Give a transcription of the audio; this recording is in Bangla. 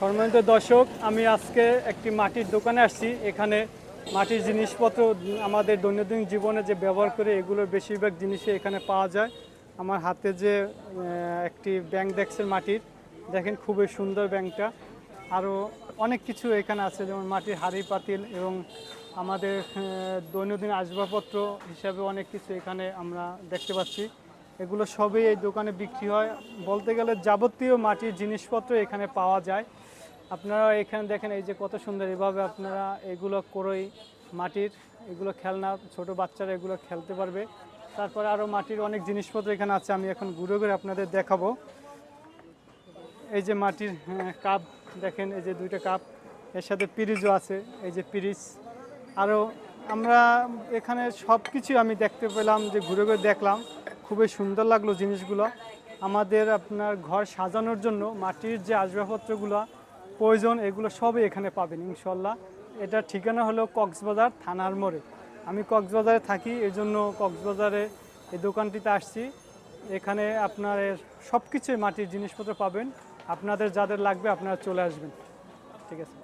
সম্মানিত দর্শক, আমি আজকে একটি মাটির দোকানে আসছি। এখানে মাটির জিনিসপত্র, আমাদের দৈনন্দিন জীবনে যে ব্যবহার করে, এগুলোর বেশিরভাগ জিনিসই এখানে পাওয়া যায়। আমার হাতে যে একটি ব্যাংক দেখছেন মাটির, দেখেন খুবই সুন্দর ব্যাংকটা। আরও অনেক কিছু এখানে আছে, যেমন মাটির হাড়ি পাতিল এবং আমাদের দৈনন্দিন আসবাবপত্র হিসাবে অনেক কিছু এখানে আমরা দেখতে পাচ্ছি। এগুলো সবই এই দোকানে বিক্রি হয়। বলতে গেলে যাবতীয় মাটির জিনিসপত্র এখানে পাওয়া যায়। আপনারা এখানে দেখেন এই যে কত সুন্দর এভাবে আপনারা এগুলো করেই মাটির এগুলো খেলনা ছোট বাচ্চারা এগুলো খেলতে পারবে। তারপরে আরও মাটির অনেক জিনিসপত্র এখানে আছে আমি এখন ঘুরে ঘুরে আপনাদের দেখাবো। এই যে মাটির হ্যাঁ, কাপ দেখেন এই যে দুইটা কাপ এর সাথে পিরিজও আছে এই যে পিরিজ। আরও আমরা এখানে সব কিছু আমি দেখতে পেলাম যে ঘুরে ঘুরে দেখলাম। খুবই সুন্দর লাগল জিনিসগুলো। আমাদের আপনার ঘর সাজানোর জন্য মাটির যে আসবাবপত্রগুলো প্রয়োজন, এগুলো সবই এখানে পাবেন ইনশাল্লাহ। এটা ঠিকানা হলো কক্সবাজার থানার মোড়ে। আমি কক্সবাজারে থাকি এই জন্য কক্সবাজারে এই দোকানটিতে আসছি। এখানে আপনার সব কিছুই মাটির জিনিসপত্র পাবেন। আপনাদের যাদের লাগবে আপনারা চলে আসবেন। ঠিক আছে।